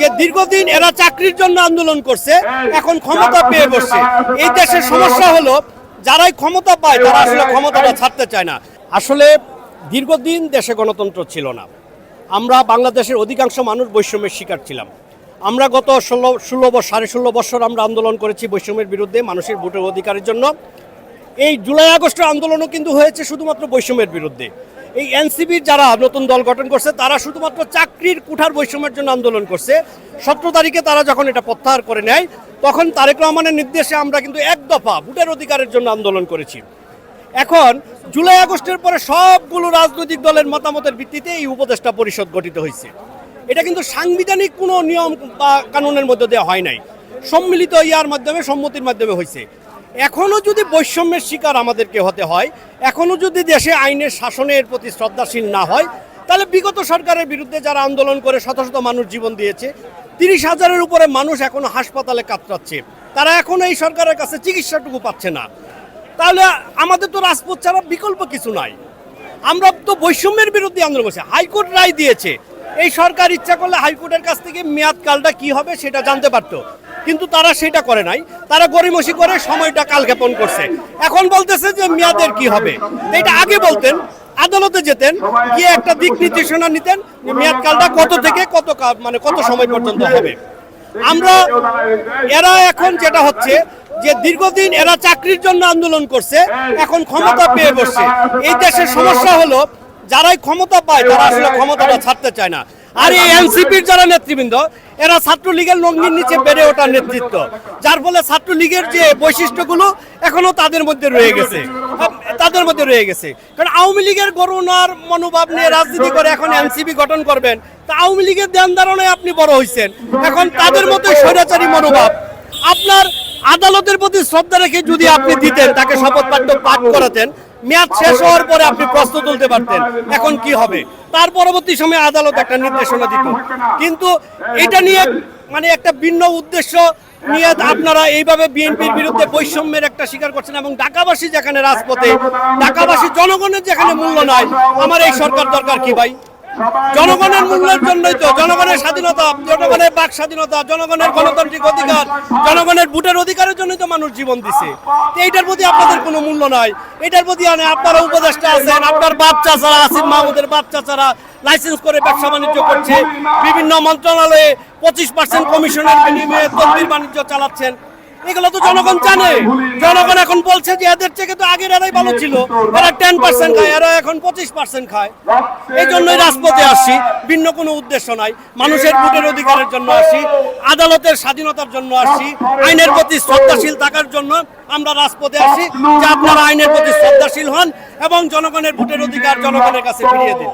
যে দীর্ঘদিন এরা চাকরির জন্য আন্দোলন করছে, এখন ক্ষমতা পেয়ে বসছে। এই দেশের সমস্যা হলো, যারাই ক্ষমতা পায়, তারা আসলে ক্ষমতাটা ছাড়তে চায় না। আসলে দীর্ঘদিন দেশে গণতন্ত্র ছিল না। আমরা বাংলাদেশের অধিকাংশ মানুষ বৈষম্যের শিকার ছিলাম। আমরা গত ষোলো ষোলো বছর সাড়ে ষোলো বছর আমরা আন্দোলন করেছি বৈষম্যের বিরুদ্ধে, মানুষের ভোটের অধিকারের জন্য। এই জুলাই আগস্টের আন্দোলনও কিন্তু হয়েছে শুধুমাত্র বৈষম্যের বিরুদ্ধে। এই এনসিবির যারা নতুন দল গঠন করছে, তারা শুধুমাত্র চাকরির কুঠার বৈষম্যের জন্য আন্দোলন করছে। সতেরো তারিখে তারা যখন এটা প্রত্যাহার করে নেয়, তখন তারেক রহমানের নির্দেশে আমরা কিন্তু এক দফা ভোটের অধিকারের জন্য আন্দোলন করেছি। এখন জুলাই আগস্টের পরে সবগুলো রাজনৈতিক দলের মতামতের ভিত্তিতে এই উপদেষ্টা পরিষদ গঠিত হয়েছে। এটা কিন্তু সাংবিধানিক কোনো নিয়ম বা কানুনের মধ্যে দেওয়া হয় নাই। সম্মিলিত ইয়ার মাধ্যমে, সম্মতির মাধ্যমে হয়েছে। এখনও যদি বৈষম্যের শিকার আমাদেরকে হতে হয়, এখনও যদি দেশে আইনের শাসনের প্রতি শ্রদ্ধাশীল না হয়, তাহলে বিগত সরকারের বিরুদ্ধে যারা আন্দোলন করে শত শত মানুষ জীবন দিয়েছে, তিরিশ হাজারের উপরে মানুষ এখন হাসপাতালে কাতরাচ্ছে। তারা এখন এই সরকারের কাছে চিকিৎসাটুকু পাচ্ছে না। তাহলে আমাদের তো রাজপথ ছাড়া বিকল্প কিছু নাই। আমরা তো বৈষম্যের বিরুদ্ধে আন্দোলন করছি। হাইকোর্ট রায় দিয়েছে। এই সরকার ইচ্ছা করলে হাইকোর্টের কাছ থেকে মেয়াদকালটা কি হবে সেটা জানতে পারতো। কিন্তু তারা সেটা করে নাই। তারা গরিমসি করে সময়টা কালক্ষেপণ করছে। এখন বলতেছে যে মেয়াদের কি হবে? এটা আগে বলতেন, আদালতে যেতেন, গিয়ে একটা দিক নির্দেশনা নিতেন মেয়াদকালটা কত থেকে কত মানে কত সময় পর্যন্ত হবে। আমরা, এরা এখন যেটা হচ্ছে যে দীর্ঘদিন এরা চাকরির জন্য আন্দোলন করছে, এখন ক্ষমতা পেয়ে বসছে। এই দেশের সমস্যা হলো যারাই ক্ষমতা পায় তারা আসলে ক্ষমতাটা ছাড়তে চায় না। আর এই এনসিপির যারা নেতৃবৃন্দ এরা ছাত্রলীগের লঙ্গির নিচে বেড়ে ওঠার নেতৃত্ব। যার ফলে ছাত্রলীগের যে বৈশিষ্ট্যগুলো এখনও তাদের মধ্যে রয়ে গেছে। তাদের মধ্যে রয়ে গেছে। কারণ আওয়ামী লীগের করুণার মনোভাব নিয়ে রাজনীতি করে এখন এনসিপি গঠন করবেন। তা আওয়ামী লীগের ধ্যান ধারণায় আপনি বড় হয়েছেন এখন তাদের মতোই স্বৈরাচারী মনোভাব। আপনার আদালতের প্রতি শ্রদ্ধা রেখে যদি আপনি দিতেন তাকে শপথ বাক্য পাঠ করাতেন মেয়াদ শেষ হওয়ার পরে আপনি প্রশ্ন তুলতে পারতেন এখন কি হবে? তার পরবর্তী সময়ে আদালত একটা নির্দেশনা দিত। কিন্তু এটা নিয়ে মানে একটা ভিন্ন উদ্দেশ্য নিয়ে আপনারা এইভাবে বিএনপির বিরুদ্ধে বৈষম্যের একটা স্বীকার করছেন এবং ঢাকাবাসী যেখানে রাজপথে ঢাকাবাসী জনগণের যেখানে মূল্য নাই আমার এই সরকার দরকার কি ভাই? জনগণের মূল্যের জন্যই তো জনগণের স্বাধীনতা জনগণের বাক স্বাধীনতা জনগণের গণতান্ত্রিক অধিকার জনগণের ভোটের অধিকারের জন্যই তো মানুষ জীবন দিছে। এইটার প্রতি আপনাদের কোনো মূল্য নাই। এটার প্রতি মানে আপনারা উপদেষ্টা আছেন আপনার বাচ্চা ছাড়া আসিফ মাহমুদের বাচ্চা ছাড়া লাইসেন্স করে ব্যবসা বাণিজ্য করছে বিভিন্ন মন্ত্রণালয়ে পঁচিশ পার্সেন্ট কমিশনের বিনিময়ে তদবির বাণিজ্য চালাচ্ছেন। এগুলো তো জনগণ জানে। জনগণ এখন বলছে যে এদের থেকে তো আগের এরাই ভালো ছিল। এরা টেন পার্সেন্ট খায় এরা এখন পঁচিশ পার্সেন্ট খায়। এই জন্যই রাজপথে আসছি ভিন্ন কোনো উদ্দেশ্য নাই। মানুষের ভোটের অধিকারের জন্য আসি আদালতের স্বাধীনতার জন্য আসি আইনের প্রতি শ্রদ্ধাশীল থাকার জন্য আমরা রাজপথে আসি। যে আপনারা আইনের প্রতি শ্রদ্ধাশীল হন এবং জনগণের ভোটের অধিকার জনগণের কাছে ফিরিয়ে দিন।